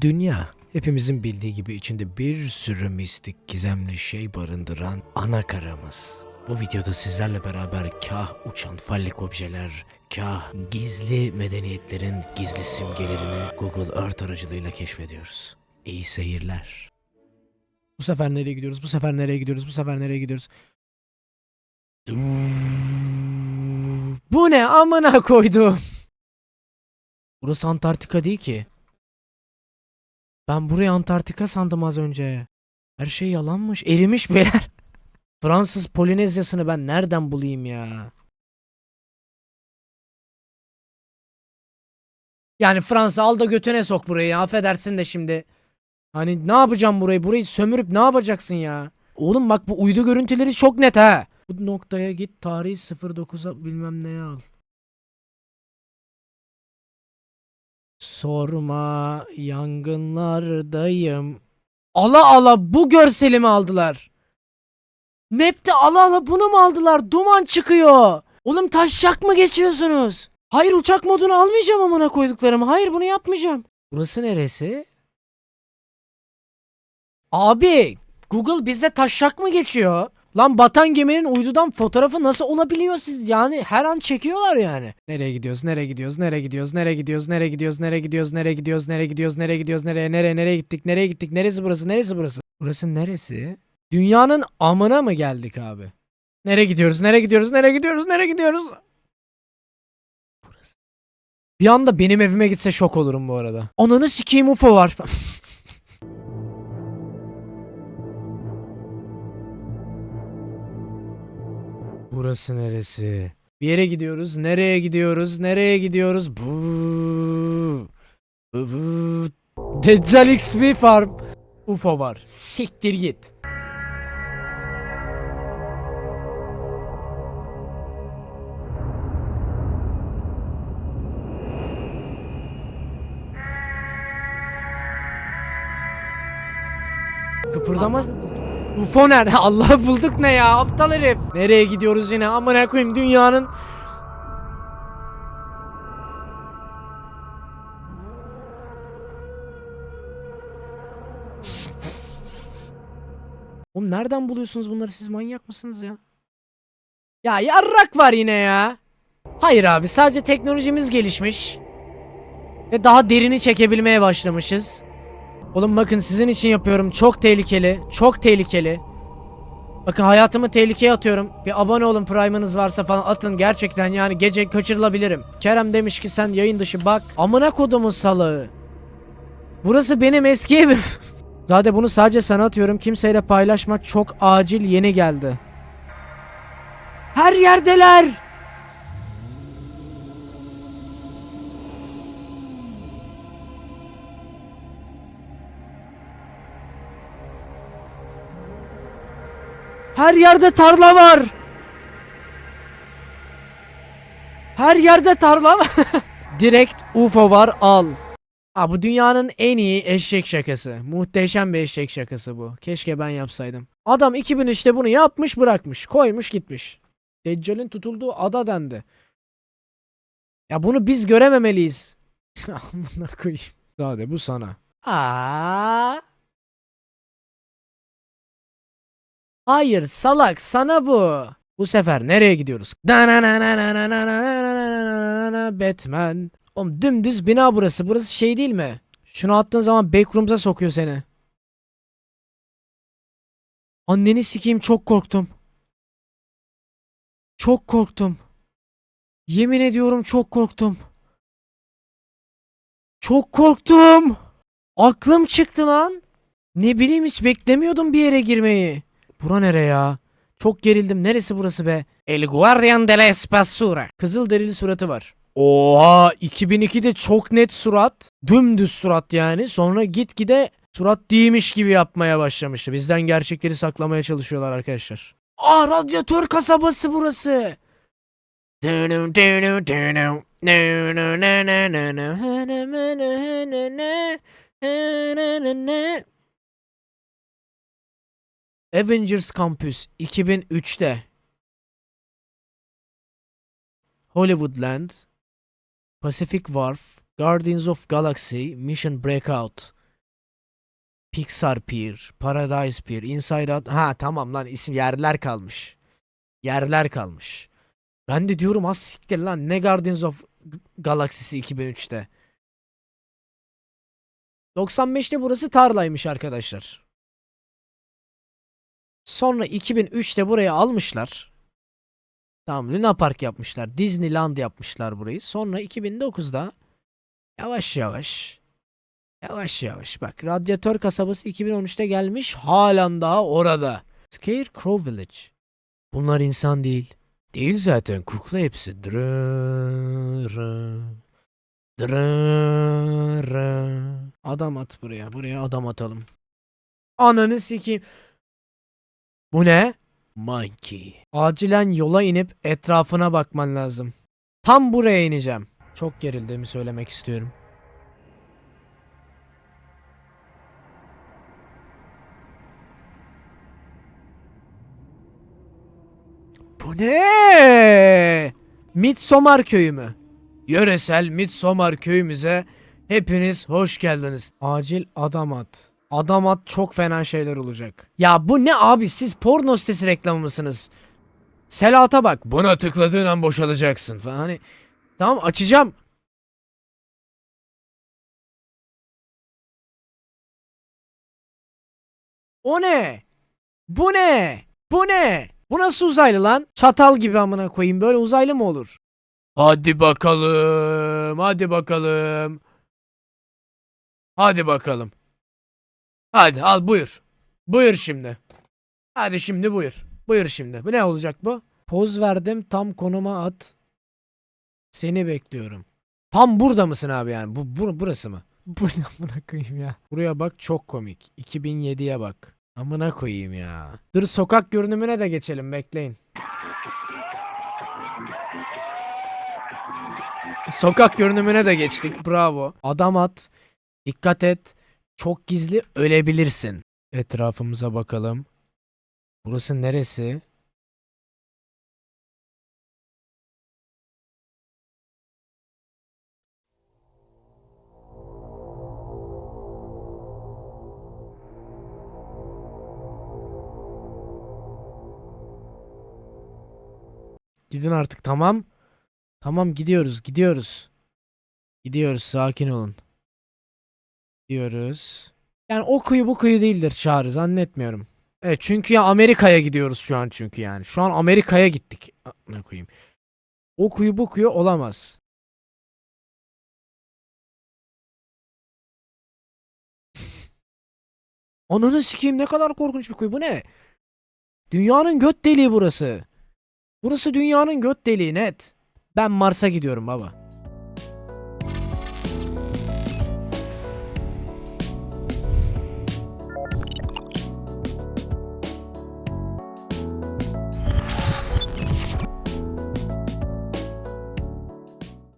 Dünya, hepimizin bildiği gibi içinde bir sürü mistik, gizemli şey barındıran ana karamız. Bu videoda sizlerle beraber kah uçan fallik objeler, kah gizli medeniyetlerin gizli simgelerini Google Earth aracılığıyla keşfediyoruz. İyi seyirler. Bu sefer nereye gidiyoruz? Bu sefer nereye gidiyoruz? Bu sefer nereye gidiyoruz? Bu ne amına koydum? Burası Antarktika değil ki. Ben burayı Antarktika sandım az önce. Her şey yalanmış. Erimiş beyler. Fransız Polinezyasını ben nereden bulayım ya? Yani Fransa al da götüne sok burayı. Affedersin de şimdi. Hani ne yapacağım burayı? Burayı sömürüp ne yapacaksın ya? Oğlum bak bu uydu görüntüleri çok net ha. Bu noktaya git tarihi 09'a bilmem neye al. Sorma yangınlardayım. Ala ala bu görseli mi aldılar? Map'te ala ala bunu mu aldılar? Duman çıkıyor. Oğlum taşacak mı geçiyorsunuz? Hayır uçak modunu almayacağım amına koyduklarım. Hayır bunu yapmayacağım. Burası neresi? Abi Google bizde taşak mı geçiyor? Lan batan geminin uydudan fotoğrafı nasıl olabiliyor siz? Yani her an çekiyorlar yani. Nereye gidiyoruz? Nereye gidiyoruz? Nereye gidiyoruz? Nereye gidiyoruz? Nereye gidiyoruz? Nereye gidiyoruz? Nereye gidiyoruz? Nereye gidiyoruz? Nereye gidiyoruz? Nereye nereye nereye gittik? Nereye gittik? Neresi burası? Neresi burası? Burası neresi? Dünyanın amına mı geldik abi? Nereye gidiyoruz? Nereye gidiyoruz? Nereye gidiyoruz? Nereye gidiyoruz? Burası. Bir anda benim evime gitse şok olurum bu arada. Ananı sikeyim UFO var. Burası neresi? Bir yere gidiyoruz. Nereye gidiyoruz? Nereye gidiyoruz? Bu. Bu. Deccal XP Farm. UFO var. Siktir git. Kıpırdama. UFO nerede? Allah bulduk ne ya aptal herif. Nereye gidiyoruz yine amına koyayım dünyanın. Oğlum nereden buluyorsunuz bunları siz manyak mısınız ya? Ya yarrak var yine ya. Hayır abi sadece teknolojimiz gelişmiş. Ve daha derini çekebilmeye başlamışız. Oğlum bakın sizin için yapıyorum. Çok tehlikeli. Çok tehlikeli. Bakın hayatımı tehlikeye atıyorum. Bir abone olun Prime'ınız varsa falan atın. Gerçekten yani gece kaçırılabilirim. Kerem demiş ki sen yayın dışı bak. Amına kodumun salağı. Burası benim eski evim. Zaten bunu sadece sana atıyorum. Kimseyle paylaşmak çok acil yeni geldi. Her yerdeler. Her yerde tarla var. Her yerde tarla var. Direkt UFO var al. Ha bu dünyanın en iyi eşek şakası. Muhteşem bir eşek şakası bu. Keşke ben yapsaydım. Adam 2003'te bunu yapmış bırakmış. Koymuş gitmiş. Deccal'in tutulduğu ada dendi. Ya bunu biz görememeliyiz. Amına koyayım. Zade bu sana. Aa. Hayır salak sana bu. Bu sefer nereye gidiyoruz? Batman. Oğlum dümdüz bina burası. Burası şey değil mi? Şunu attığın zaman backrooms'a sokuyor seni. Anneni sikeyim çok korktum. Çok korktum. Yemin ediyorum çok korktum. Çok korktum. Aklım çıktı lan. Ne bileyim hiç beklemiyordum bir yere girmeyi. Bura nere ya? Çok gerildim. Neresi burası be? El Guardian de la Espassura. Kızıl derili suratı var. Oha 2002'de çok net surat. Dümdüz surat yani. Sonra gitgide surat değilmiş gibi yapmaya başlamıştı. Bizden gerçekleri saklamaya çalışıyorlar arkadaşlar. Aa radyatör kasabası burası. Avengers Campus 2003'te Hollywoodland Pacific Wharf Guardians of Galaxy Mission Breakout Pixar Pier, Paradise Pier, Inside Out. Ha tamam lan isim yerler kalmış. Yerler kalmış. Ben de diyorum az siktir lan ne Guardians of Galaxy'si 2003'te. 95'te burası tarlaymış arkadaşlar. Sonra 2003'te burayı almışlar. Tamam Luna Park yapmışlar. Disneyland yapmışlar burayı. Sonra 2009'da yavaş yavaş yavaş yavaş bak Radyatör kasabası 2013'te gelmiş halen daha orada. Scarecrow Village. Bunlar insan değil. Değil zaten kukla hepsi. Drırı. Drırı. Adam at buraya. Buraya adam atalım. Ananı sikeyim. Bu ne? Monkey. Acilen yola inip etrafına bakman lazım. Tam buraya ineceğim. Çok gerildiğimi söylemek istiyorum. Bu ne? Midsommar köyü mü? Yöresel Midsommar köyümüze hepiniz hoş geldiniz. Acil adam at. Adam at çok fena şeyler olacak. Ya bu ne abi siz porno sitesi reklamı mısınız? Selata bak. Buna tıkladığın an boşalacaksın falan. Hani tamam açacağım. O ne? Bu ne? Bu ne? Bu nasıl uzaylı lan? Çatal gibi amına koyayım. Böyle uzaylı mı olur? Hadi bakalım. Hadi bakalım. Hadi bakalım. Hadi al buyur. Buyur şimdi. Hadi şimdi buyur. Buyur şimdi. Bu ne olacak bu? Poz verdim tam konuma at. Seni bekliyorum. Tam burada mısın abi yani? Bu, bu burası mı? Bu ne amına koyayım ya. Buraya bak çok komik. 2007'ye bak. Amına koyayım ya. Dur sokak görünümüne de geçelim bekleyin. Sokak görünümüne de geçtik. Bravo. Adam at. Dikkat et. Çok gizli ölebilirsin. Etrafımıza bakalım. Burası neresi? Gidin artık tamam. Tamam gidiyoruz gidiyoruz. Gidiyoruz sakin olun. Gidiyoruz. Yani o kuyu bu kuyu değildir Çağrı zannetmiyorum. Evet çünkü ya Amerika'ya gidiyoruz şu an çünkü yani. Şu an Amerika'ya gittik. Ne koyayım. O kuyu bu kuyu olamaz. Ananı sikeyim ne kadar korkunç bir kuyu bu ne? Dünyanın göt deliği burası. Burası dünyanın göt deliği net. Ben Mars'a gidiyorum baba.